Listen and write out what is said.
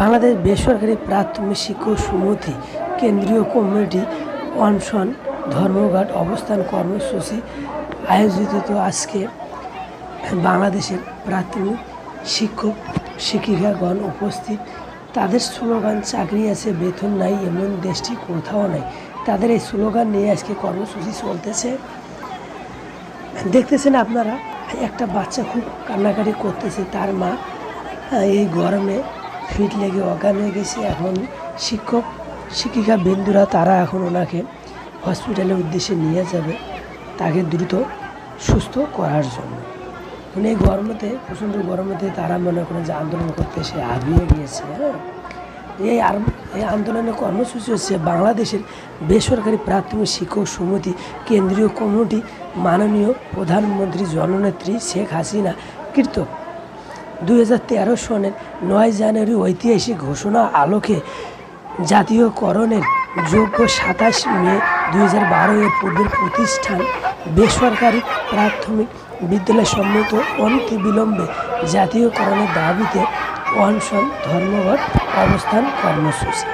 বাংলাদেশ বেসরকারি প্রাথমিক শিক্ষক সমিতি, কেন্দ্রীয় কমিটি, অনশন, ধর্মঘাট, অবস্থান কর্মসূচি আয়োজিত তো আজকে বাংলাদেশের প্রাথমিক শিক্ষক শিক্ষিকাগণ উপস্থিত। তাদের স্লোগান, চাকরি আছে, বেতন নাই, এমন দেশটি কোথাও নাই। তাদের এই স্লোগান নিয়ে আজকে কর্মসূচি চলতেছে। দেখতেছেন আপনারা, একটা বাচ্চা খুব কান্নাকাটি করতেছে, তার মা, এই গরমে ফিট লেগে অজ্ঞান হয়ে গেছে। এখন শিক্ষক, শিক্ষিকা বিন্দুরা তারা এখন ওনাকে হসপিটালের উদ্দেশ্যে নিয়ে যাবে তাকে দ্রুত সুস্থ করার জন্য। মানে এই গরমেতে, প্রচণ্ড গরমেতে তারা মনে করেন যে আন্দোলন করতে সে হাবিয়ে গিয়েছে হ্যাঁ? এই আর, এই আন্দোলনের কর্মসূচি হচ্ছে বাংলাদেশের বেসরকারি প্রাথমিক শিক্ষক সমিতি, কেন্দ্রীয় কমিটি, মাননীয় প্রধানমন্ত্রী জননেত্রী শেখ হাসিনা কৃত দুই হাজার তেরো সনের নয় জানুয়ারি ঐতিহাসিক ঘোষণা আলোকে জাতীয়করণের যোগ্য সাতাশ মে দুই হাজার বারো এর পূর্বের প্রতিষ্ঠান বেসরকারি প্রাথমিক বিদ্যালয় সম্মত অনতি বিলম্বে জাতীয়করণের দাবিতে অনশন ধর্মঘট অবস্থান কর্মসূচি।